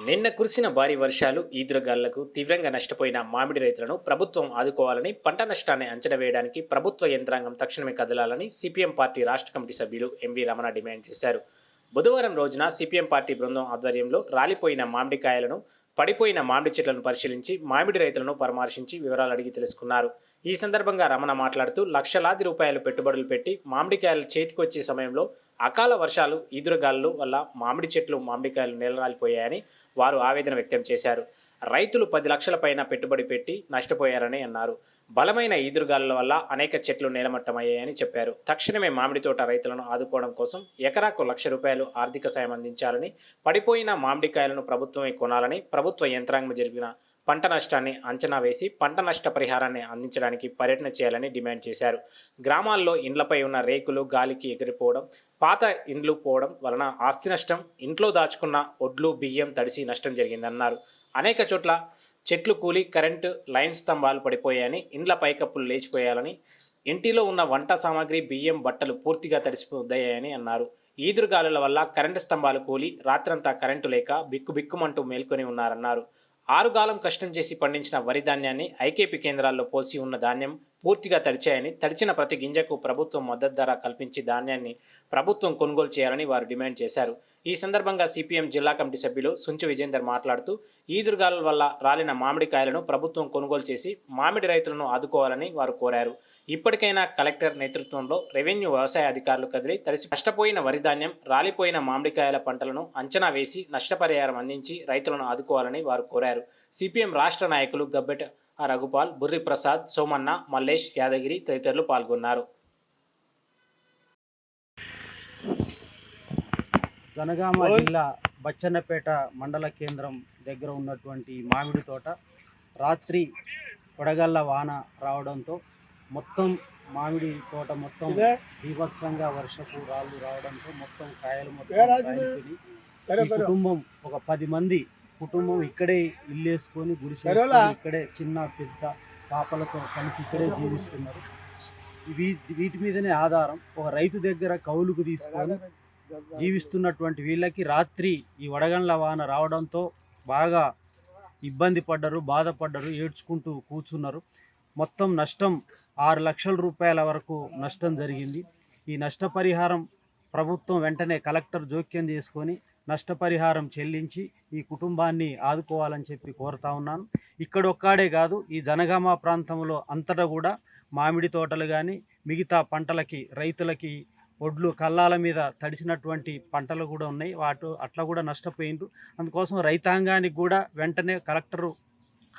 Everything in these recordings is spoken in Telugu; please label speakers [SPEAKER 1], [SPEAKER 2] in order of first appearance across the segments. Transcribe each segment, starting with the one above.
[SPEAKER 1] నిన్న కురిసిన భారీ వర్షాలు ఈదురుగాళ్ళకు తీవ్రంగా నష్టపోయిన మామిడి రైతులను ప్రభుత్వం ఆదుకోవాలని పంట నష్టాన్ని అంచనా వేయడానికి ప్రభుత్వ యంత్రాంగం తక్షణమే కదలాలని సిపిఎం పార్టీ రాష్ట్ర కమిటీ సభ్యులు ఎంవి రమణ డిమాండ్ చేశారు. బుధవారం రోజున సిపిఎం పార్టీ బృందం ఆధ్వర్యంలో రాలిపోయిన మామిడికాయలను పడిపోయిన మామిడి చెట్లను పరిశీలించి మామిడి రైతులను పరామర్శించి వివరాలు అడిగి తెలుసుకున్నారు. ఈ సందర్భంగా రమణ మాట్లాడుతూ లక్షలాది రూపాయలు పెట్టుబడులు పెట్టి మామిడికాయలు చేతికొచ్చే సమయంలో అకాల వర్షాలు ఈదురుగాలు వల్ల మామిడి చెట్లు మామిడికాయలు నేలరాలిపోయాయని వారు ఆవేదన వ్యక్తం చేశారు. రైతులు పది లక్షల పైన పెట్టుబడి పెట్టి నష్టపోయారని అన్నారు. బలమైన ఈదురుగాలుల వల్ల అనేక చెట్లు నేలమట్టమయ్యాయని చెప్పారు. తక్షణమే మామిడి తోట రైతులను ఆదుకోవడం కోసం ఎకరాకు లక్ష రూపాయలు ఆర్థిక సాయం అందించాలని పడిపోయిన మామిడికాయలను ప్రభుత్వమే కొనాలని ప్రభుత్వ యంత్రాంగం జరిపిన పంట నష్టాన్ని అంచనా వేసి పంట నష్ట పరిహారాన్ని అందించడానికి పర్యటన చేయాలని డిమాండ్ చేశారు. గ్రామాల్లో ఇండ్లపై ఉన్న రేకులు గాలికి ఎగిరిపోవడం పాత ఇండ్లు పోవడం వలన ఆస్తి నష్టం ఇంట్లో దాచుకున్న ఒడ్లు బియ్యం తడిసి నష్టం జరిగిందన్నారు. అనేక చోట్ల చెట్లు కూలి కరెంటు లైన్ స్తంభాలు పడిపోయాయని ఇండ్ల పైకప్పులు లేచిపోయాలని ఇంటిలో ఉన్న వంట సామాగ్రి బియ్యం బట్టలు పూర్తిగా తడిసిపోయాయని అన్నారు. ఈదురుగాలుల వల్ల కరెంటు స్తంభాలు కూలి రాత్రంతా కరెంటు లేక బిక్కు బిక్కుమంటూ మేల్కొని ఉన్నారన్నారు. ఆరుగాలం కష్టం చేసి పండించిన వరి ధాన్యాన్ని ఐకేపీ కేంద్రాల్లో పోసి ఉన్న ధాన్యం పూర్తిగా తడిచాయని తడిచిన ప్రతి గింజకు ప్రభుత్వం మద్దతు ధర కల్పించి ధాన్యాన్ని ప్రభుత్వం కొనుగోలు చేయాలని వారు డిమాండ్ చేశారు. ఈ సందర్భంగా సిపిఎం జిల్లా కమిటీ సభ్యులు సుంచు విజేందర్ మాట్లాడుతూ ఈదురుగాల వల్ల రాలిన మామిడికాయలను ప్రభుత్వం కొనుగోలు చేసి మామిడి రైతులను ఆదుకోవాలని వారు కోరారు. ఇప్పటికైనా కలెక్టర్ నేతృత్వంలో రెవెన్యూ వ్యవసాయ అధికారులు కదిలి తడిసి నష్టపోయిన వరిధాన్యం రాలిపోయిన మామిడికాయల పంటలను అంచనా వేసి నష్టపరిహారం అందించి రైతులను ఆదుకోవాలని వారు కోరారు. సిపిఎం రాష్ట్ర నాయకులు గబ్బెట రఘుపాల్ బుర్రి ప్రసాద్ సోమన్న మల్లేష్ యాదగిరి తదితరులు పాల్గొన్నారు.
[SPEAKER 2] జనగామ జిల్లా బచ్చన్నపేట మండల కేంద్రం దగ్గర ఉన్నటువంటి మామిడి తోట రాత్రి వడగళ్ళ వాన రావడంతో మొత్తం మామిడి తోట మొత్తం బీభత్సంగా వర్షపు రాళ్ళు రావడంతో మొత్తం కాయలు మొత్తం కుటుంబం ఒక పది మంది కుటుంబం ఇక్కడే ఇల్లు వేసుకొని గుడిసె ఇక్కడే చిన్న పెద్ద పాపలతో కలిసి ఇక్కడే జీవిస్తున్నారు. వీ వీటి మీదనే ఆధారం. ఒక రైతు దగ్గర కౌలుకు తీసుకొని జీవిస్తున్నటువంటి వీళ్ళకి రాత్రి ఈ వడగండ్ల వాన రావడంతో బాగా ఇబ్బంది పడ్డరు బాధపడ్డరు ఏడ్చుకుంటూ కూర్చున్నారు. మొత్తం నష్టం ఆరు లక్షల రూపాయల వరకు నష్టం జరిగింది. ఈ నష్టపరిహారం ప్రభుత్వం వెంటనే కలెక్టర్ జోక్యం చేసుకొని నష్టపరిహారం చెల్లించి ఈ కుటుంబాన్ని ఆదుకోవాలని చెప్పి కోరుతా ఉన్నాను. ఇక్కడొక్కడే కాదు ఈ జనగామ ప్రాంతంలో అంతటా కూడా మామిడి తోటలు కానీ మిగతా పంటలకి రైతులకి ఒడ్లు కల్లాల మీద తడిసినటువంటి పంటలు కూడా ఉన్నాయి. వాటి అట్లా కూడా నష్టపోయిండ్రు. అందుకోసం రైతాంగానికి కూడా వెంటనే కలెక్టరు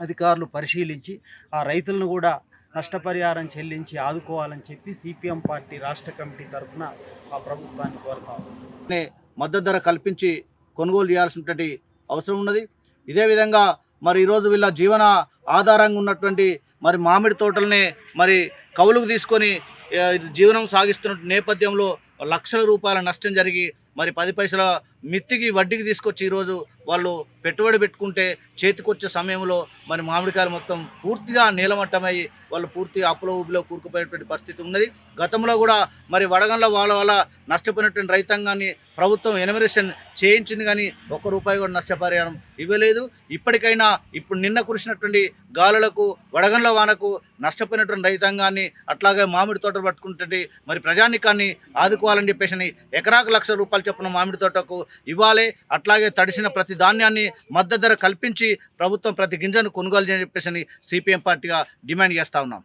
[SPEAKER 2] అధికారులు పరిశీలించి ఆ రైతులను కూడా నష్టపరిహారం చెల్లించి ఆదుకోవాలని చెప్పి సిపిఎం పార్టీ రాష్ట్ర కమిటీ తరఫున ఆ ప్రభుత్వాన్ని కోరుతాం
[SPEAKER 3] మద్దతు ధర కల్పించి కొనుగోలు చేయాల్సినటువంటి అవసరం ఉన్నది. ఇదే విధంగా మరి ఈరోజు వీళ్ళ జీవన ఆధారంగా ఉన్నటువంటి మరి మామిడి తోటలనే మరి కవులుకు తీసుకొని జీవనం సాగిస్తున్న నేపథ్యంలో లక్షల రూపాయల నష్టం జరిగి మరి పది పైసల మిత్తికి వడ్డీకి తీసుకొచ్చి ఈరోజు వాళ్ళు పెట్టుబడి పెట్టుకుంటే చేతికొచ్చే సమయంలో మరి మామిడికాయలు మొత్తం పూర్తిగా నీలమట్టమై వాళ్ళు పూర్తిగా అప్పులో ఊబిలో కూరుకుపోయేటువంటి పరిస్థితి ఉన్నది. గతంలో కూడా మరి వడగండ్ల వాళ్ళ వల్ల నష్టపోయినటువంటి రైతాంగాన్ని ప్రభుత్వం ఎనమరేషన్ చేయించింది కానీ ఒక్క రూపాయి కూడా నష్టపరిహారం ఇవ్వలేదు. ఇప్పటికైనా ఇప్పుడు నిన్న కురిసినటువంటి గాలులకు వడగండ్ల వానకు నష్టపోయినటువంటి రైతాంగాన్ని అట్లాగే మామిడి తోటలు పట్టుకుంటే మరి ప్రజానికాన్ని ఆదుకోవాలని చెప్పేసి ఎకరాకు లక్ష రూపాయలు చొప్పున మామిడి తోటకు ఇవ్వాలి. అట్లాగే తడిసిన ప్రతి ధాన్యాన్ని మద్దతు ధర కల్పించి ప్రభుత్వం ప్రతి గింజను కొనుగోలు చేయని చెప్పేసి సిపిఎం పార్టీగా డిమాండ్ చేస్తా ఉన్నాం.